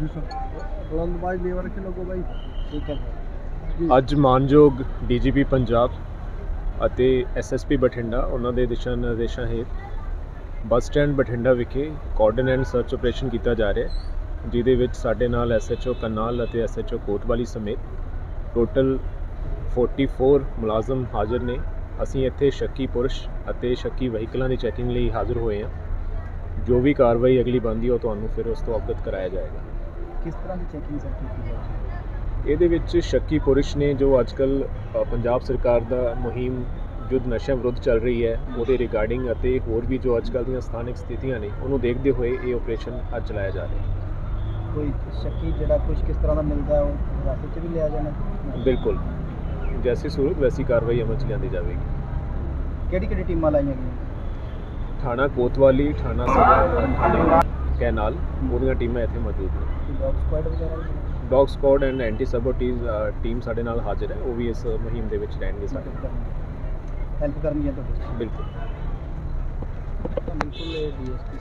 ਜੀ ਸਰ। ਬਲੰਦ ਬਾਈ ਲੇਵਰ ਕੇ ਲੋਗੋ ਬਾਈ। ਠੀਕ ਹੈ। ਅੱਜ ਮਾਨਯੋਗ ਡੀਜੀਪੀ ਪੰਜਾਬ ਅਤੇ ਐਸਐਸਪੀ ਬਠਿੰਡਾ ਉਹਨਾਂ ਦੇ ਦਿਸ਼ਾ ਨਿਰਦੇਸ਼ਾਂ ਹੇਠ ਬੱਸ ਸਟੈਂਡ ਬਠਿੰਡਾ ਵਿਖੇ ਕੋਆਰਡੀਨੇਟ ਸਰਚ ਆਪਰੇਸ਼ਨ ਕੀਤਾ ਜਾ ਰਿਹਾ ਹੈ ਜਿਹਦੇ ਵਿੱਚ ਸਾਡੇ ਨਾਲ ਐਸਐਚਓ ਕਨਾਲ ਅਤੇ ਐਸਐਚਓ ਕੋਟਵਾਲੀ ਸਮੇਤ ਟੋਟਲ 44 ਮੁਲਾਜ਼ਮ ਹਾਜ਼ਰ ਨੇ। ਅਸੀਂ ਇੱਥੇ ਸ਼ੱਕੀ ਪੁਰਸ਼ ਅਤੇ ਸ਼ੱਕੀ ਵਹੀਕਲਾਂ ਦੀ ਚੈਕਿੰਗ ਲਈ ਹਾਜ਼ਰ ਹੋਏ ਹਾਂ। ਜੋ ਵੀ ਕਾਰਵਾਈ ਅਗਲੀ ਬੰਦੀ ਉਹ ਤੁਹਾਨੂੰ ਫਿਰ ਉਸ ਤੋਂ ਅਵਗਤ ਕਰਾਇਆ ਜਾਏਗਾ। ਕਿਸ ਤਰ੍ਹਾਂ ਦੀ ਚੈਕਿੰਗ ਸਰ ਕੀਤੀ ਹੈ? ਇਹਦੇ ਵਿੱਚ ਸ਼ੱਕੀ ਪੁਰਸ਼ ਨੇ ਜੋ ਅੱਜਕੱਲ ਪੰਜਾਬ ਸਰਕਾਰ ਦਾ ਮੁਹਿੰਮ ਯੁੱਧ ਨਸ਼ਿਆਂ ਵਿਰੁੱਧ ਚੱਲ ਰਹੀ ਹੈ ਉਹਦੇ ਰਿਗਾਰਡਿੰਗ ਅਤੇ ਹੋਰ ਵੀ ਜੋ ਅੱਜਕੱਲ ਦੀਆਂ ਸਥਾਨਕ ਸਥਿਤੀਆਂ ਨੇ ਉਹਨੂੰ ਦੇਖਦੇ ਹੋਏ ਇਹ ਆਪਰੇਸ਼ਨ ਅੱਜ ਚਲਾਇਆ ਜਾ ਰਿਹਾ ਹੈ। ਕੋਈ ਸ਼ੱਕੀ ਜਿਹੜਾ ਕੁਝ ਕਿਸ ਤਰ੍ਹਾਂ ਦਾ ਮਿਲਦਾ ਉਹ ਹਿਰਾਸਤ 'ਚ ਵੀ ਲਿਆ ਜਾਣਾ? ਬਿਲਕੁਲ। ਜੈਸੀ ਸੂਰਤ ਵੈਸੀ ਕਾਰਵਾਈ ਅਮਲ 'ਚ ਲਿਆਂਦੀ ਜਾਵੇਗੀ। ਕਿਹੜੀ ਕਿਹੜੀ ਟੀਮਾਂ ਲਾਈਆਂ ਗਈਆਂ? ਥਾਣਾ ਕੋਤਵਾਲੀ ਥਾਣਾ ਸਦਰ ਥਾਣਾ ਕੈਨਾਲ ਉਹਦੀਆਂ ਟੀਮਾਂ ਇੱਥੇ ਮੌਜੂਦ ਨੇ। ਡੌਗ ਸਕੁਆਡ ਵਗੈਰਾ ਵੀ dog squad and anti sabotage team ਸਾਡੇ ਨਾਲ ਹਾਜ਼ਰ ਹੈ। ਉਹ ਵੀ ਇਸ ਮੁਹਿੰਮ ਦੇ ਵਿੱਚ ਰਹਿਣਗੇ ਸਾਡੇ ਹੈਲਪ ਕਰਨੀ ਹੈ ਤੁਹਾਡੀ। ਬਿਲਕੁਲ। ਬਿਲਕੁਲ ਡੀਐਸਪੀ